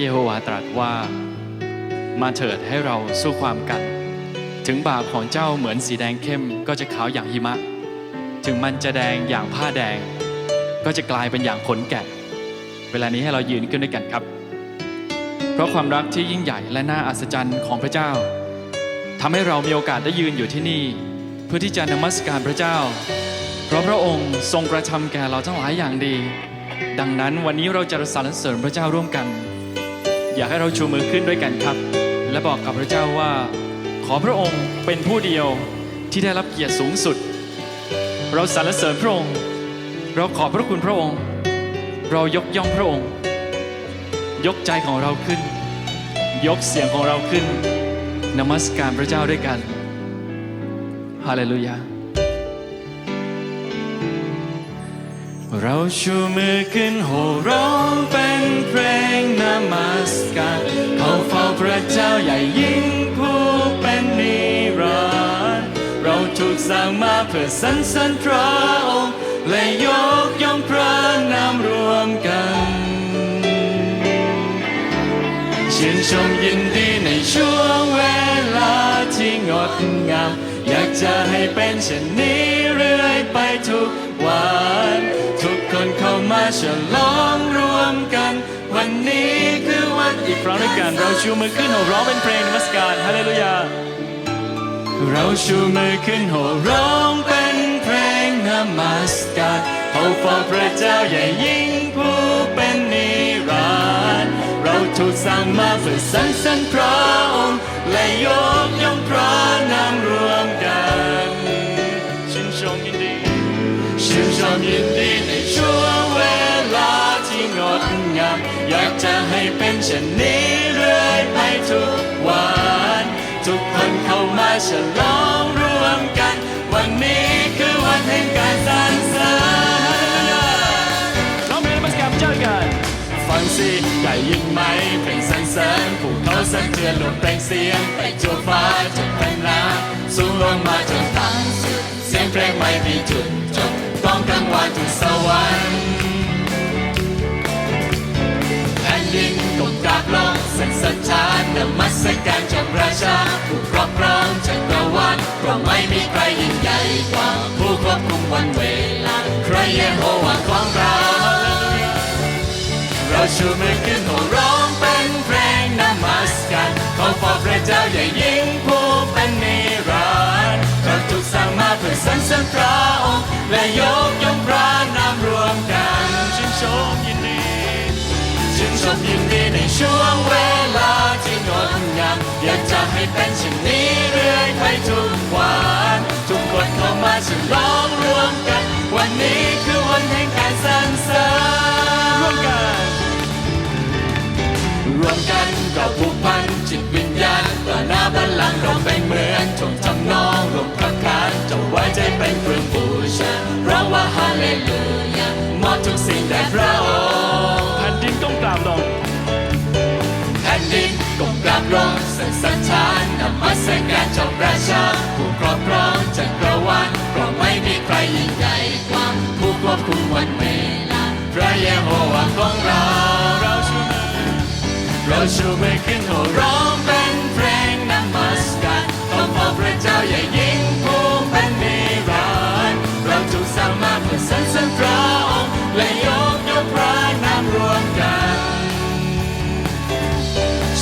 เยโฮวาตรัสว่า มาเถิดให้เราสู้ความกัน ถึงบาปของเจ้าเหมือนสีแดงเข้มก็จะขาวอย่างหิมะ ถึงมันจะแดงอย่างผ้าแดง ก็จะกลายเป็นอย่างขนแกะ เวลานี้ให้เรายืนขึ้นด้วยกันครับ เพราะความรักที่ยิ่งใหญ่และน่าอัศจรรย์ของพระเจ้าทำให้เรามีโอกาสได้ยืนอยู่ที่นี่ เพื่อที่จะนมัสการพระเจ้า เพราะพระองค์ทรงกระทำแก่เราทั้งหลายอย่างดี ดังนั้นวันนี้เราจะสรรเสริญพระเจ้าร่วมกัน อยากให้เราชูมือขึ้นด้วยกันครับ และบอกกับพระเจ้าว่า ขอพระองค์เป็นผู้เดียวที่ได้รับเกียรติสูงสุด เราสรรเสริญพระองค์ เราขอบพระคุณพระองค์ เรายกย่องพระองค์ ยกใจของเราขึ้น ยกเสียงของเราขึ้นนมัสการพระเจ้าด้วยกันฮาเลลูยา เราชูมือขึ้นโห่ร้องเป็นเพลงนมัสการเขาเฝ้าพระเจ้าใหญ่ยิ่งผู้เป็นนิรันดร์เราถูกสร้างมาเพื่อสรรเสริญพระองค์และยกย่องพระนามรวมกันชื่นชมยินดีในช่วงเวลาที่งดงาม อยากจะให้เป็นเช่นนี้เรื่อยไปทุกวัน ฉลองรวมกัน วันนี้คือวันอีกครั้งด้วยกัน เราชูมือขึ้นโห่ร้องเป็นเพลงนมัสการฮาเลลูยา เราชูมือขึ้นโห่ร้องเป็นเพลงนมัสการเขาเฝ้าพระเจ้าใหญ่ยิ่งผู้เป็นนิรันดร์เราถูกสร้างมาเพื่อสรรเสริญพระองค์และยกย่องพระนามรวมกัน ชื่นชมยินดี ชื่นชมยินดี อยากจะให้เป็นเช่นนี้เรื่อยไปทุกวัน ทุกคนเข้ามาฉลองรวมกัน วันนี้คือวันแห่งการสรรเสริญร้องเพลงนมัสการพระเจ้ากันฟังสิใหญ่ยิ่งไหมเป็นสรรเสริญผู้เขาสะเทือนลมเปลงเสียงไปทั่วฟ้าจนแผ่นน้ำสูงลงมาจนต่ำสุดเสียงเพลงไม่มีจุดจบกองกังวานทุกสวรรค์ ผู้ควบคุมวันเวลาใครเยโฮวาของเรา เราชูมือขึ้นโห่ร้องเป็นเพลงนมัสการขอพอพระเจ้าใหญ่ยิ่งผู้เป็นนิรันดร์เราถูกสร้างมาเพื่อสรรเสริญพระองค์และยกย่องพระนามรวมกันชื่นชมยินดีชื่นชมยินดีในช่วงเวลาที่งดงามอยากจะให้เป็นเช่นนี้เรื่อยไปทุกวัน ทุกคนเข้ามาฉลองรวมกัน วันนี้คือวันแห่งการสรรเสริญร่วมกัน รวมกันเราผูกพันจิตวิญญาณต่อหน้าบัลลังก์เราเป็นเหมือนทงทำนองรวมคับคานจะไว้ใจเป็นเครื่องบูชาร้องว่าฮาเลลูยามอบทุกสิ่งแด่พระองค์แผ่นดินก้มกราบลงแผ่นดินก้มกราบลงสันสันชานนมัสการจงราชา ไม่มีใครยิ่งใหญ่กว่าผู้ควบคุมวันเวลาพระเยโฮวาของเราเราชูมือเราชูมือขึ้นโหร้องเป็นเพลงนมัสการขอพอพระเจ้าใหญ่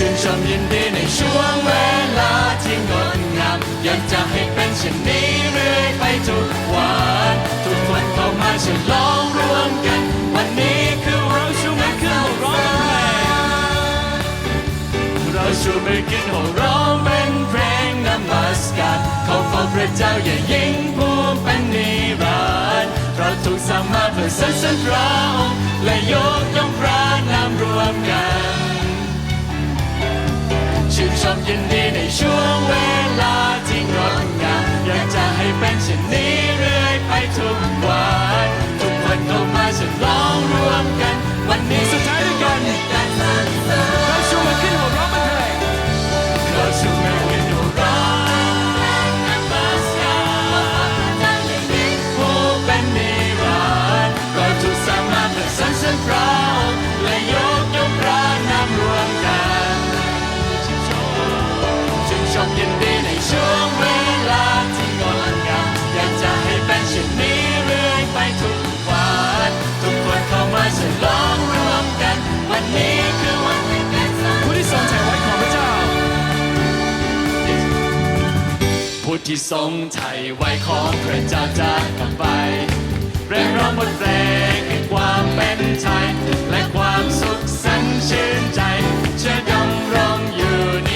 ชื่นชมยินดีในช่วงเวลาที่งดงามอยากจะให้เป็นเช่นนี้เรื่อยไปทุกวันทุกคนเข้ามาฉลองรวมกัน วันนี้คือเราชูมือขึ้นร้องเพลงเราชูมือขึ้นโห่ร้องเป็นเพลงนมัสการเขาเฝ้าพระเจ้าอย่ายิ่งผู้เป็นนิรันดร์เราถูกสร้างมาเพื่อสรรเสริญพระองค์และยกย่องพระนามรวมกัน ความยินดีในช่วงเวลาที่งดงามอยากจะให้เป็นเช่นนี้เรื่อยไปทุกวันทุกคนเข้ามาฉลองรวมกัน วันนี้สุดท้ายด้วยกัน ฉลองรวมกัน วันนี้คือวันแห่งการสร้างผู้ที่ทรงไถ่ไว้ของพระเจ้า ผู้ที่ทรงไถ่ไว้ของพระเจ้าจากกลับไปเรียกร้องบทเพลงแห่งความเป็นไทยและความสุขสันต์ชื่นใจจะดำรงอยู่นิ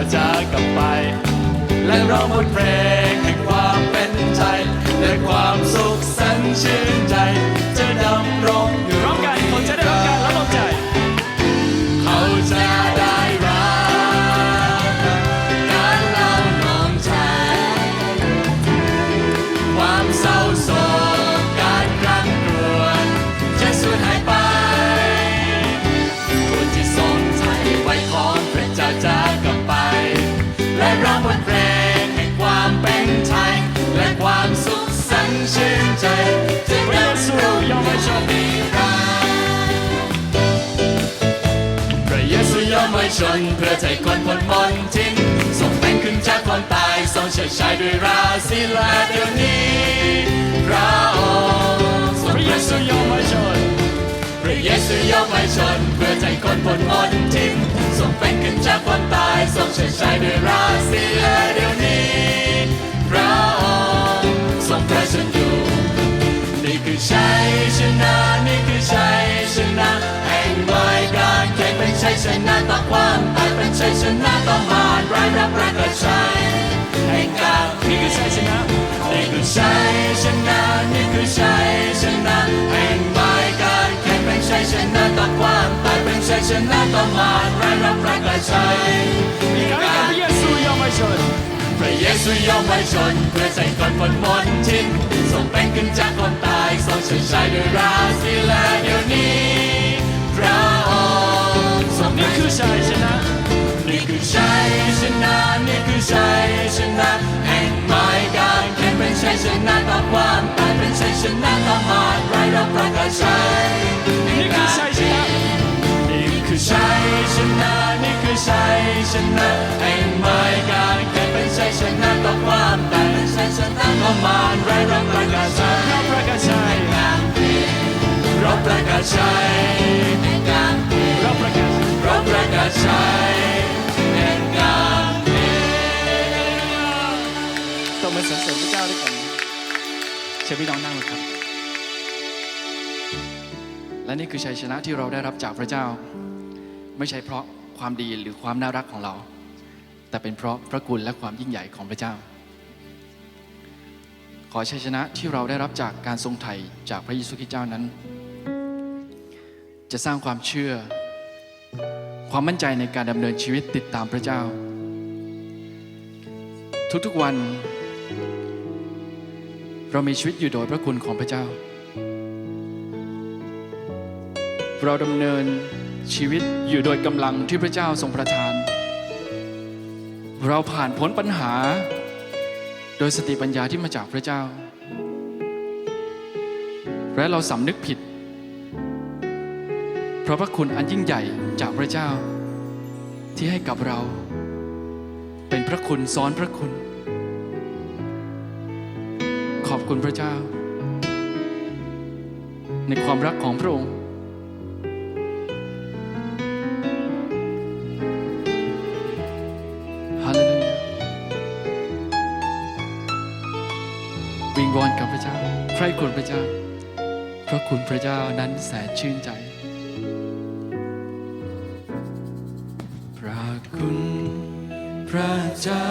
จาจะกลับไป และร้องบทเพลงแห่งความเป็นไทยและความสุขสันชื่นใจ จะดำรงอยู่ร้อมกันคนจะได้รับการล้อมลงใจ ใจจะพระเยซูยอมไว้ชนพระเยซูยอมไว้ชนเพื่อไถ่คนพ้นมนทินทรงเป็นขึ้นจากความตายทรงเฉิดฉายด้วยราศีและเดี๋ยวนี้พระองค์พระเยซูยอมไว้ชนพระเยซูยอมไว้ชนเพื่อไถ่คนพ้นมนทินทรงเป็นขึ้นจากความตายทรงเฉิดฉายด้วยราศีและเดี๋ยวนี้พระองค์ทรงประชนอยู่นี่คือ ชัยชนะนี่คือชัยชนะแห่งไม้กางเขนเป็นชัยชนะต่อความตายเป็นชัยชนะต่อมารร้ายรับระกาศชัยแห่งกางนี่คือชัยชนะนี่คือชัยชนะนี่คือชัยชนะแห่งไม้กางเขนเป็นชัยชนะต่อความตายเป็นชัยชนะต่อมารร้ายรับระกาศชัยอีกรั้งกับพระเยซูยอมไว้ชน พระเยซูยอมไว้ชน เพื่อใจก่อนพ้นมนทินทรงเป็นขึ้นจากความตายทรงเฉิดฉายด้วยราศีและเดี๋ยวนี้พระองค์ทรงนี่คือชัยชนะ นี่คือชัยชนะ นี่คือชัยชนะแห่งไม้กางเขนเป็นชัยชนะต่อความตายเป็นชัยชนะต่อมารร้รับประกาศชัยนี่คือชัยชนะนี่คือชัยชนะนี่คือชัยชนะแห่งไม้กางเขนเป็น ชัยชนะต่อความตายเป็นชัยชนะต่อมารร้ายรับประกาศชัยเราประกาศชัยงามเราประกาศชัยเราประกาศเราประกาศชัยแห่งกางเขนตบมือสรรเสริญพระเจ้าด้วยกันเชิญพี่น้องนั่งเลยครับ และนี่คือชัยชนะที่เราได้รับจากพระเจ้า ไม่ใช่เพราะความดีหรือความน่ารักของเรา แต่เป็นเพราะพระคุณและความยิ่งใหญ่ของพระเจ้า ขอชัยชนะที่เราได้รับจากการทรงไถ่จากพระเยซูคริสต์เจ้านั้น จะสร้างความเชื่อ ความมั่นใจในการดำเนินชีวิตติดตามพระเจ้า ทุกๆวัน เรามีชีวิตอยู่โดยพระคุณของพระเจ้า เราดำเนินชีวิตอยู่โดยกำลังที่พระเจ้าทรงประทาน เราผ่านพ้นปัญหา โดยสติปัญญาที่มาจากพระเจ้า และเราสำนึกผิด เพราะพระคุณอันยิ่งใหญ่จากพระเจ้า ที่ให้กับเรา เป็นพระคุณซ้อนพระคุณ ขอบคุณพระเจ้า ในความรักของพระองค์ วิงวอนกับพระเจ้าใครควรพระเจ้าเพราะคุณพระเจ้านั้นแสนชื่นใจ พระคุณพระเจ้า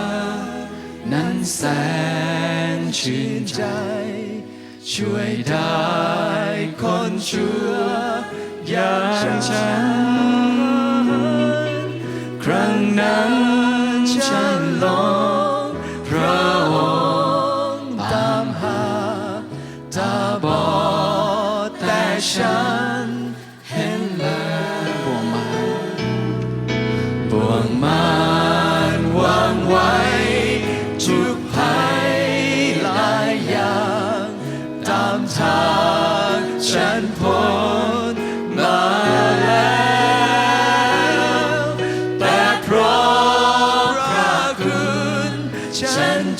นั้นแสนชื่นใจ ช่วยได้คนชั่วอย่างฉัน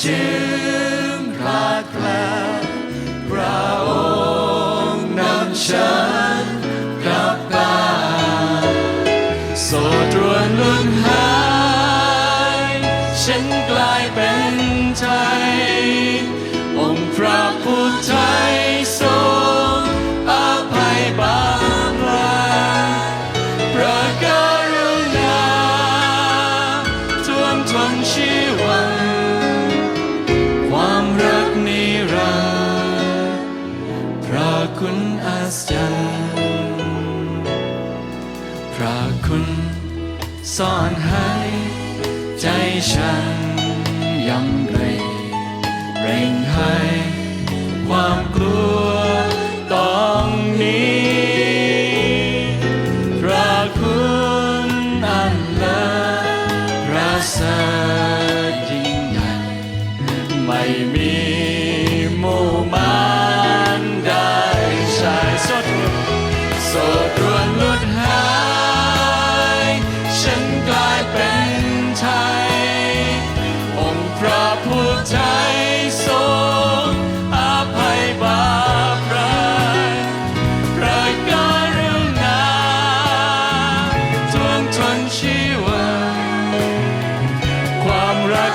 ฉั ซ่อนให้ใจฉันยำเกรงเร่งให้ความกลัวต้องหนีพระคุณอันเลิศประเสริฐยิ่งใหญ่ไม่มี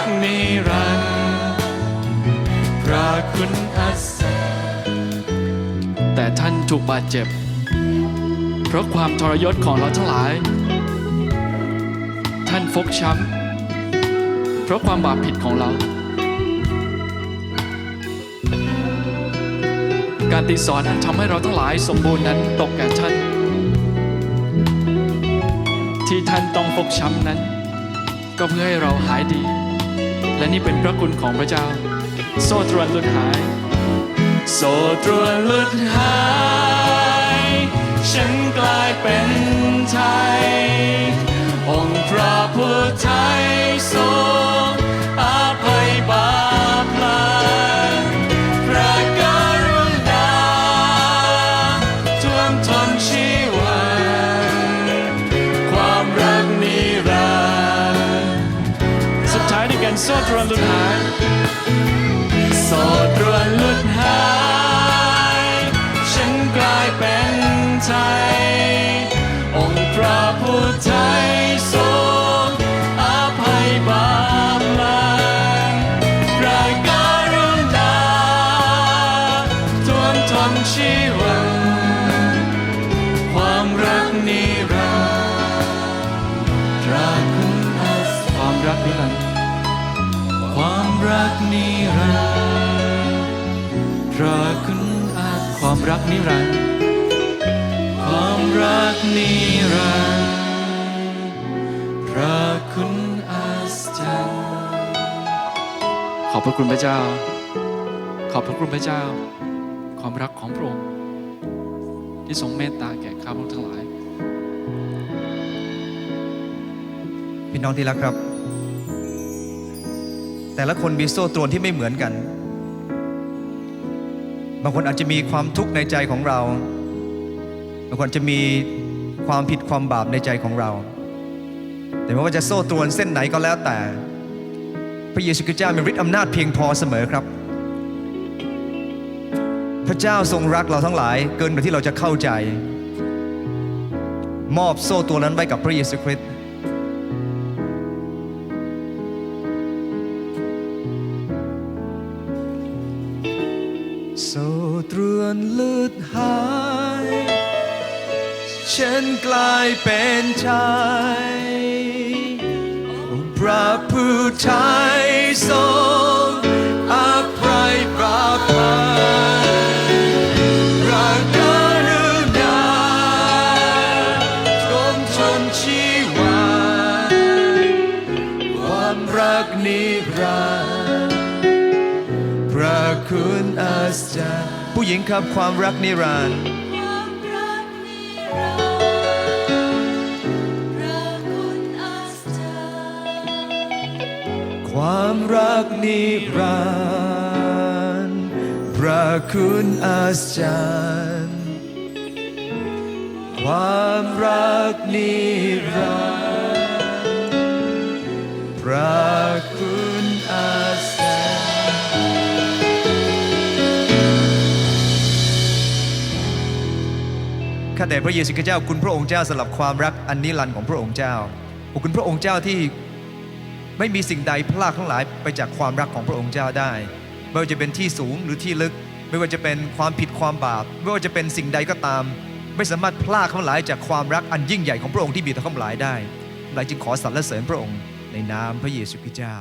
กนิรันดร์พระคุณอัศแต่ท่านถูกบาดเจ็บ เพราะความทรยศของเราทั้งหลาย ท่านฟกช้ำเพราะความบาปผิดของเรา การติสอนนั้นทำให้เราทั้งหลายสมบูรณ์นั้นตกแก่ท่าน ที่ท่านต้องฟกช้ำนั้น ก็เพื่อให้เราหายดี และนี่เป็นพระคุณของพระเจ้า โซ่ตรวนลุดหาย โซตรวนลุดหาย ฉันกลายเป็นไทย องค์พระผู้ไทยทรงอภัยบา โรักนิรันดร์ความรักนิรันดร์พระคุณอัศจรรย์ขอบพระคุณพระเจ้า ขอบพระคุณพระเจ้า ความรักของพระองค์ที่ทรงเมตตาแก่ข้าพเจ้าทั้งหลาย พี่น้องที่รักครับ แต่ละคนมีโซ่ตรวนที่ไม่เหมือนกัน บางคนอาจจะมีความทุกข์ในใจของเรา บางคนจะมีความผิดความบาปในใจของเรา แต่ไม่ว่าจะโซ่ตรวนเส้นไหนก็แล้วแต่ พระเยซูคริสต์เจ้ามีฤทธิ์อำนาจเพียงพอเสมอครับ พระเจ้าทรงรักเราทั้งหลายเกินกว่าที่เราจะเข้าใจ มอบโซ่ตัวนั้นไว้กับพระเยซูคริสต์ ฉันกลายเป็นชายพระผู้ไทยทรงอภัยปราบภัยระกรุณาทรงชนชีวันความรักนิรันดร์พระคุณอาศจรรย์ผู้หญิงครับความรักนิรันดร์ ความรักนิรันดร์พระคุณอัศจรรย์ความรักนิรันดร์พระคุณอัศจรรย์ข้าแต่พระเยซูคริสต์เจ้าคุณพระองค์เจ้าสำหรับความรักอันนิรันดร์ของพระองค์เจ้าขอบคุณพระองค์เจ้าที่ ไม่มีสิ่งใดพลากทั้งหลายไปจากความรักของพระองค์เจ้าได้ ไม่ว่าจะเป็นที่สูงหรือที่ลึก ไม่ว่าจะเป็นความผิดความบาป ไม่ว่าจะเป็นสิ่งใดก็ตาม ไม่สามารถพลากทั้งหลายจากความรักอันยิ่งใหญ่ของพระองค์ที่มีต่อทั้งหลายได้หลายจึงขอสรรเสริญพระองค์ในนามพระเยซูคริสต์เจ้า